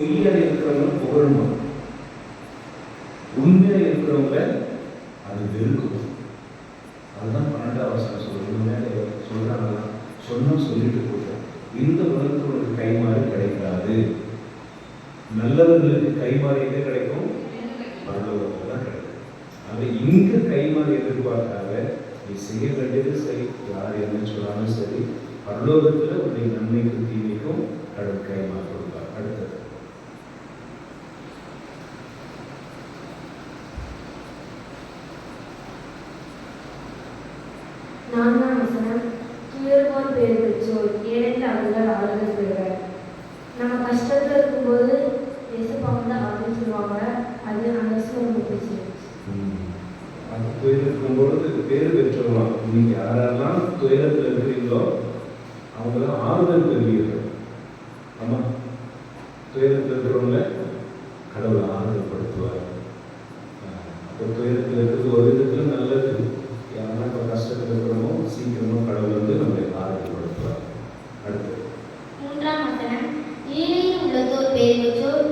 பொய்யா இருக்கிறவங்க புகழணும் உண்மையா இருக்கிறவங்க அது வெறுக்கும். அதுதான் பன்னெண்டாம் வசனம் சொல்றது மேலே சொல்றாங்களா? சொன்னா சொல்லிட்டு போட்டோம் இந்த உலகத்தில் உனக்கு கைமாறு கிடைக்காது. நல்லவர்களுக்கு கைமாறு எங்க கிடைக்கும்? பரலோகத்தில் தான் கிடைக்கும். அது இங்க கைமாறு எதிர்பார்க்காத நீ செய்ய வேண்டியது சரி யார் என்ன சொன்னாலும் சரி பரலோகத்தில் உன்னுடைய நன்மைக்கும் தீமைக்கும் கடற்கை கைமாறு நான்காம் வசனம் துயர்வோர் பேர் பெற்றோர் ஏனென்று அவர்கள் ஆறுதல் பெறுவர். நம்ம கஷ்டத்தில் இருக்கும்போது எசப்பா வந்து ஆறுதல் சொல்லுவாங்க. அது அந்த வசனம் ரொம்ப பிடிச்சிருந்துச்சு அந்த துயரம் இருக்கும்பொழுது பேர் பெற்றவங்களாம் நீங்க யாரெல்லாம் துயரத்தில் இருக்கிறீங்களோ அவங்களாம் ஆறுதல் பெறுவீர்கள். ஆமா. துயரத்தில் இருக்கிறவங்கள கடவுளை ஆறுதல் படுத்துவார் அப்போ துயரத்தில் இருக்கிறது ஒரு விதத்தில் நல்லது யாரெல்லாம் இப்போ கஷ்டத்தில் இருக்கிறோமோ சீக்கிரமா கடவுள் வந்து நம்மளை ஆறுதல் படுத்துவார்